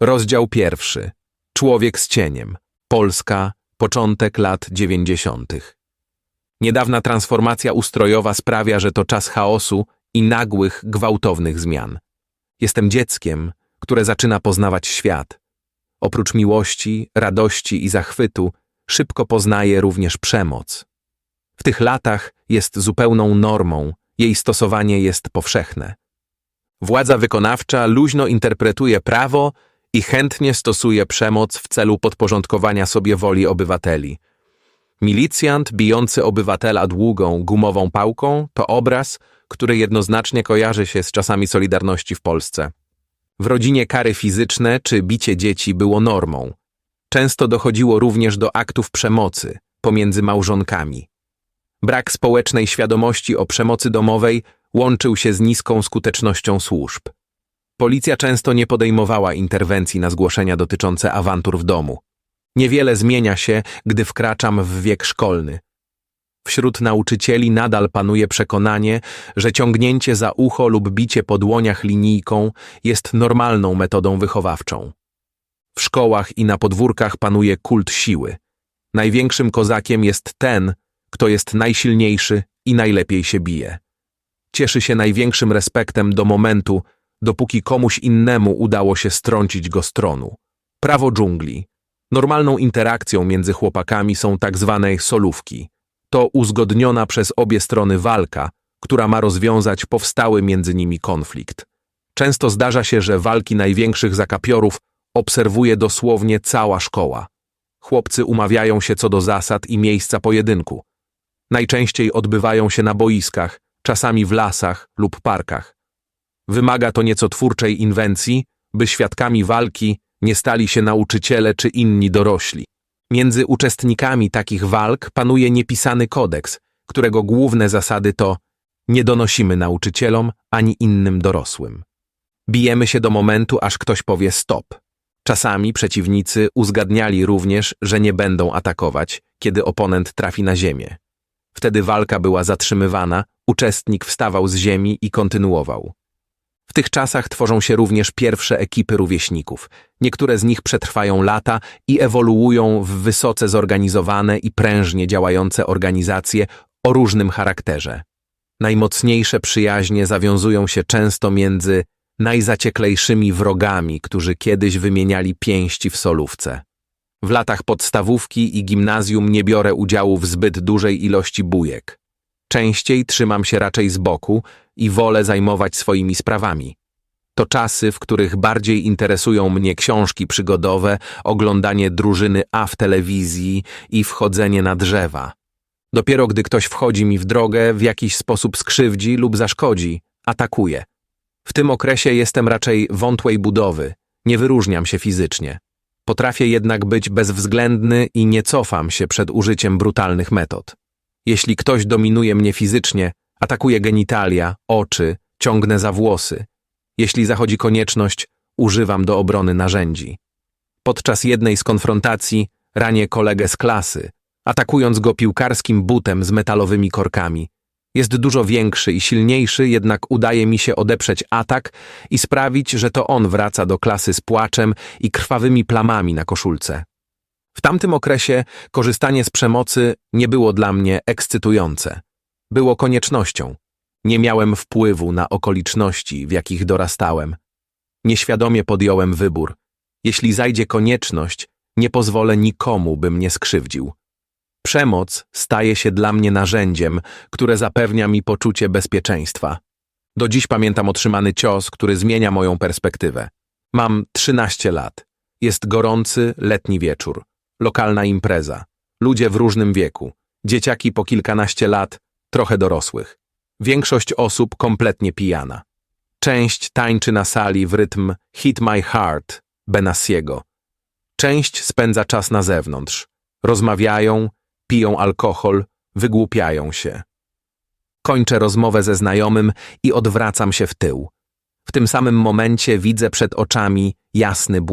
Rozdział pierwszy. Człowiek z cieniem. Polska. Początek lat dziewięćdziesiątych. Niedawna transformacja ustrojowa sprawia, że to czas chaosu i nagłych, gwałtownych zmian. Jestem dzieckiem, które zaczyna poznawać świat. Oprócz miłości, radości i zachwytu, szybko poznaje również przemoc. W tych latach jest zupełną normą, jej stosowanie jest powszechne. Władza wykonawcza luźno interpretuje prawo i chętnie stosuje przemoc w celu podporządkowania sobie woli obywateli. Milicjant bijący obywatela długą, gumową pałką to obraz, który jednoznacznie kojarzy się z czasami Solidarności w Polsce. W rodzinie kary fizyczne czy bicie dzieci było normą. Często dochodziło również do aktów przemocy pomiędzy małżonkami. Brak społecznej świadomości o przemocy domowej łączył się z niską skutecznością służb. Policja często nie podejmowała interwencji na zgłoszenia dotyczące awantur w domu. Niewiele zmienia się, gdy wkraczam w wiek szkolny. Wśród nauczycieli nadal panuje przekonanie, że ciągnięcie za ucho lub bicie po dłoniach linijką jest normalną metodą wychowawczą. W szkołach i na podwórkach panuje kult siły. Największym kozakiem jest ten, kto jest najsilniejszy i najlepiej się bije. Cieszy się największym respektem do momentu, dopóki komuś innemu udało się strącić go z tronu. Prawo dżungli. Normalną interakcją między chłopakami są tak zwane solówki. To uzgodniona przez obie strony walka, która ma rozwiązać powstały między nimi konflikt. Często zdarza się, że walki największych zakapiorów obserwuje dosłownie cała szkoła. Chłopcy umawiają się co do zasad i miejsca pojedynku. Najczęściej odbywają się na boiskach, czasami w lasach lub parkach. Wymaga to nieco twórczej inwencji, by świadkami walki nie stali się nauczyciele czy inni dorośli. Między uczestnikami takich walk panuje niepisany kodeks, którego główne zasady to nie donosimy nauczycielom ani innym dorosłym. Bijemy się do momentu, aż ktoś powie stop. Czasami przeciwnicy uzgadniali również, że nie będą atakować, kiedy oponent trafi na ziemię. Wtedy walka była zatrzymywana, uczestnik wstawał z ziemi i kontynuował. W tych czasach tworzą się również pierwsze ekipy rówieśników. Niektóre z nich przetrwają lata i ewoluują w wysoce zorganizowane i prężnie działające organizacje o różnym charakterze. Najmocniejsze przyjaźnie zawiązują się często między najzacieklejszymi wrogami, którzy kiedyś wymieniali pięści w solówce. W latach podstawówki i gimnazjum nie biorę udziału w zbyt dużej ilości bujek. Częściej trzymam się raczej z boku i wolę zajmować swoimi sprawami. To czasy, w których bardziej interesują mnie książki przygodowe, oglądanie drużyny A w telewizji i wchodzenie na drzewa. Dopiero gdy ktoś wchodzi mi w drogę, w jakiś sposób skrzywdzi lub zaszkodzi, atakuję. W tym okresie jestem raczej wątłej budowy, nie wyróżniam się fizycznie. Potrafię jednak być bezwzględny i nie cofam się przed użyciem brutalnych metod. Jeśli ktoś dominuje mnie fizycznie, atakuję genitalia, oczy, ciągnę za włosy. Jeśli zachodzi konieczność, używam do obrony narzędzi. Podczas jednej z konfrontacji ranię kolegę z klasy, atakując go piłkarskim butem z metalowymi korkami. Jest dużo większy i silniejszy, jednak udaje mi się odeprzeć atak i sprawić, że to on wraca do klasy z płaczem i krwawymi plamami na koszulce. W tamtym okresie korzystanie z przemocy nie było dla mnie ekscytujące. Było koniecznością. Nie miałem wpływu na okoliczności, w jakich dorastałem. Nieświadomie podjąłem wybór. Jeśli zajdzie konieczność, nie pozwolę nikomu, by mnie skrzywdził. Przemoc staje się dla mnie narzędziem, które zapewnia mi poczucie bezpieczeństwa. Do dziś pamiętam otrzymany cios, który zmienia moją perspektywę. Mam 13 lat. Jest gorący, letni wieczór. Lokalna impreza. Ludzie w różnym wieku. Dzieciaki po kilkanaście lat, trochę dorosłych. Większość osób kompletnie pijana. Część tańczy na sali w rytm Hit My Heart Benassiego. Część spędza czas na zewnątrz. Rozmawiają, piją alkohol, wygłupiają się. Kończę rozmowę ze znajomym i odwracam się w tył. W tym samym momencie widzę przed oczami jasny błysk.